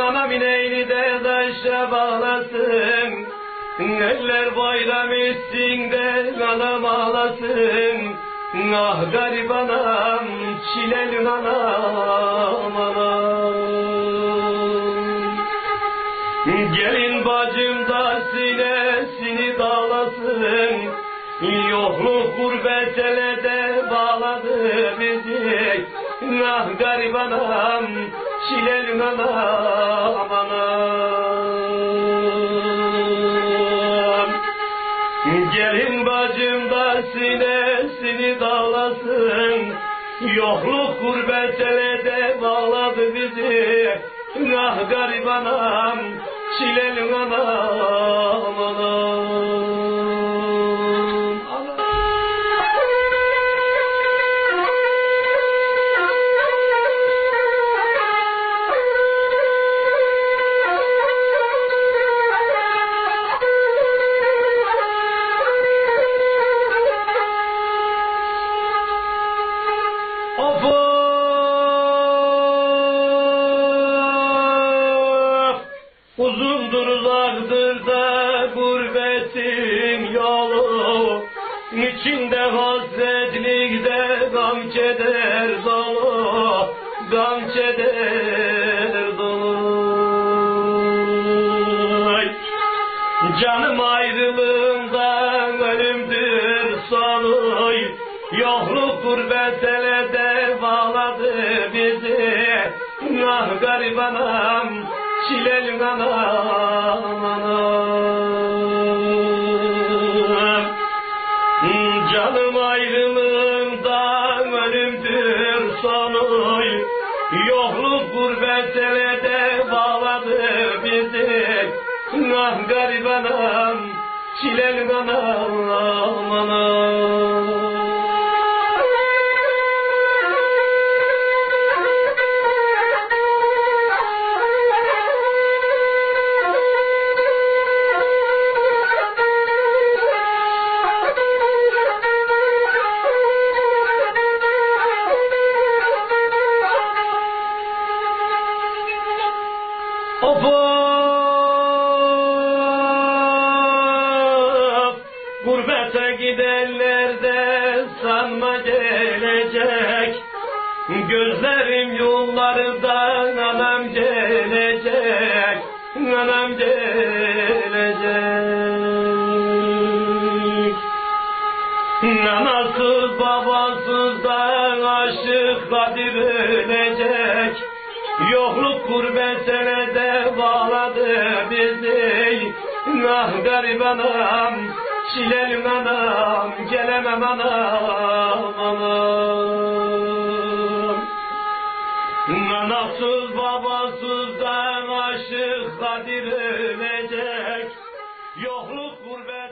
Anam ineğini de taşa bağlasın. Eller bayram etsin de anam ağlasın. Ah garip anam, çileli anam anam. Gelin bacım da sinesini dağlasın. Yokluk gurbet de bağladı bizi. Ah garip anam, çileli anam anam Gelin bacım da sinesini dağlasın. Yokluk gurbet ele de bağladı bizi. Ah garip anam, çileli anam anam Uzundur uzaktır da gurbetin yolu. İçinde hasretlikte gam keder dolu. Gam keder dolu. Canım ayrılığından ölümdür sonu Yokluk gurbet ele bağladı bizi. Ah garip çileli anam anam Canım ayrılığından ölümdür sonu Yokluk gurbet ele de bağladı bizi. Ah garip anam, çileli anam anam Gurbete gidenler de sanma gelecek. Gözlerim yollardan anam gelecek Anam gelecek. Anasız babasız da aşık Kadir ölecek Yokluk gurbet de bağladı bizi. Ah garip anam, çilelim anam Gelemem anam anam. Anasız babasız da aşık Kadir ölecek Yokluk gurbet